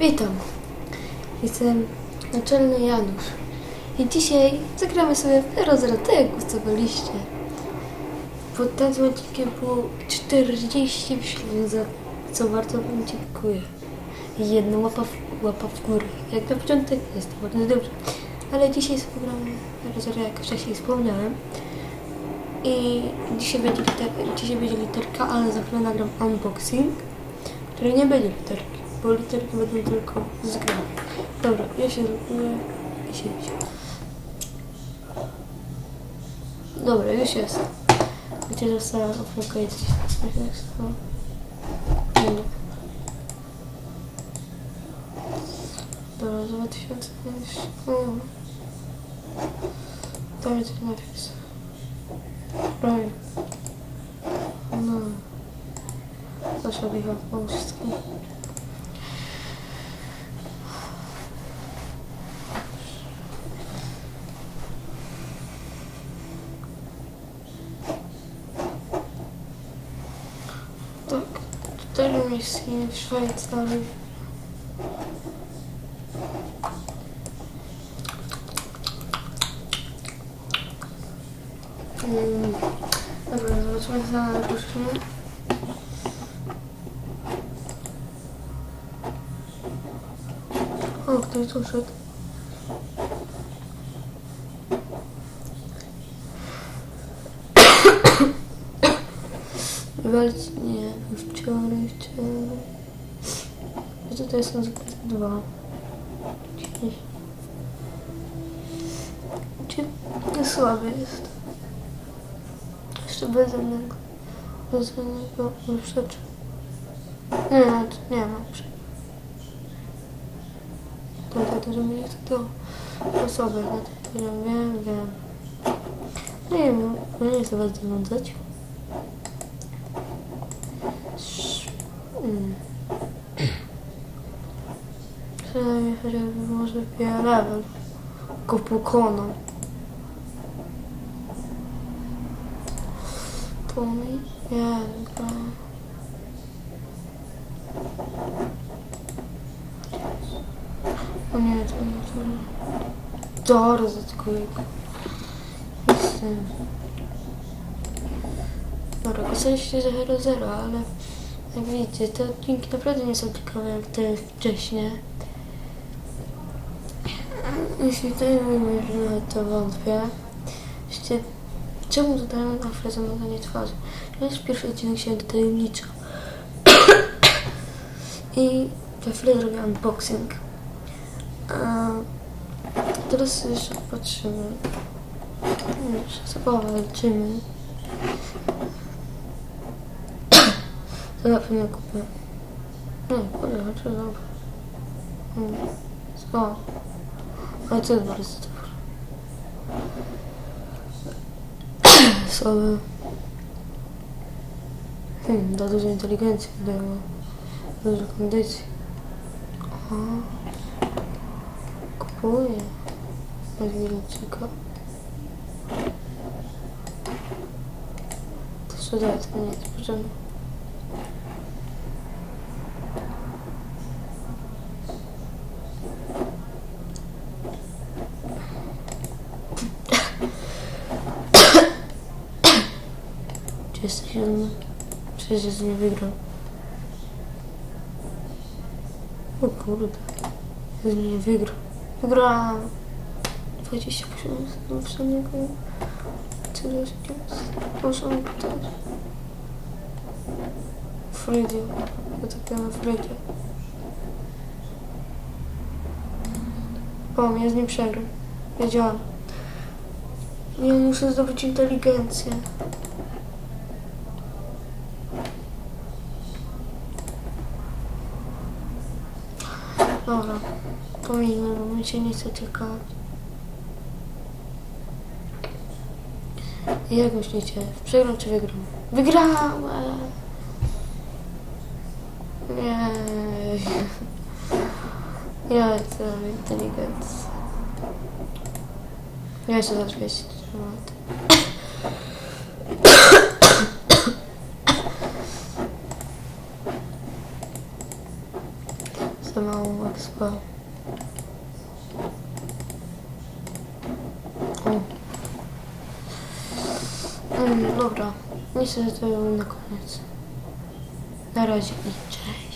Witam. Jestem naczelny Janusz. I dzisiaj zagramy sobie w tak jak głosowaliście. Pod tym odcinkiem było 40 wyświetleń, za co bardzo wam dziękuję. I jedna łapa w, łapa w górę. Jak na początek jest to bardzo dobrze. Ale dzisiaj sobie gramy Zero Zero, jak wcześniej wspomniałem. I dzisiaj będzie, liter, dzisiaj będzie literka, ale za chwilę nagram unboxing, który nie będzie literki, bo literki będą tylko z gry. Dobra, ja się zloguję i się. Dobra, już jest. Gdzie została opłaka jest? Dobra, 2000. To jest napis. Prawie. No. Proszę Michał Polski. Tak, cztery misje w Szwajcarii. Mm. Dobra, zobaczmy za ruszenie. O, ktoś tu szedł. Walcz, nie, wczoraj, wczoraj. To jest zakres dwa? Gdzie? Nie słaby jest. Jeszcze bez żadnego. Bez żadnego rzeczy. Nie, no, nie ma. Dobra, to żeby jest to osoby na tym poziomie, wiem, wiem. Nie wiem, no nie chcę was zanudzać. Mm. Przynajmniej chociażby może pije level. Go pokonał. To mi jego. O nie, to nie to. Dobra, zatkuję go. Jestem. Dobra, że Hero Zero, ale jak widzicie, te odcinki naprawdę nie są ciekawe jak te wcześniej. Jeśli to nie mówię, że to wątpię. Jeszcze, czemu na chwilę zamazanie twarzy? To jest pierwszy odcinek się tajemniczo. I za chwilę zrobię unboxing. A teraz jeszcze patrzymy. Jeszcze zabawę leczymy. To na pewno kupię. Nie, kurde, czy dobra. Hmm. Co? Ale to jest bardzo dobre. Słabe. Hmm, da dużo inteligencji, daje dużo kondycji. Aha. Kupuję. Bez wielcika. To sprzedaję, to nie jest potrzebne. Gdzie jesteś, Jelena? Przecież z nie wygrał. O kurde. Z nie wygrał. Wygrałam. 28 do przedniego. Co to jest? Mi pytać. Frydzie. Ja tak na Frydzie. O, ja z nim przegram. Wiedziałam. Nie, muszę zdobyć inteligencję. Dobra, pominę, bo mi się nie chce czekać. Jak myślicie? Przegram czy wygram? Wygrałem! Jej. Ja chcę inteligencję. Ja jeszcze za 200 lat. za mało expa. O. Mm, dobra, myślę, że to na koniec. Na razie i cześć.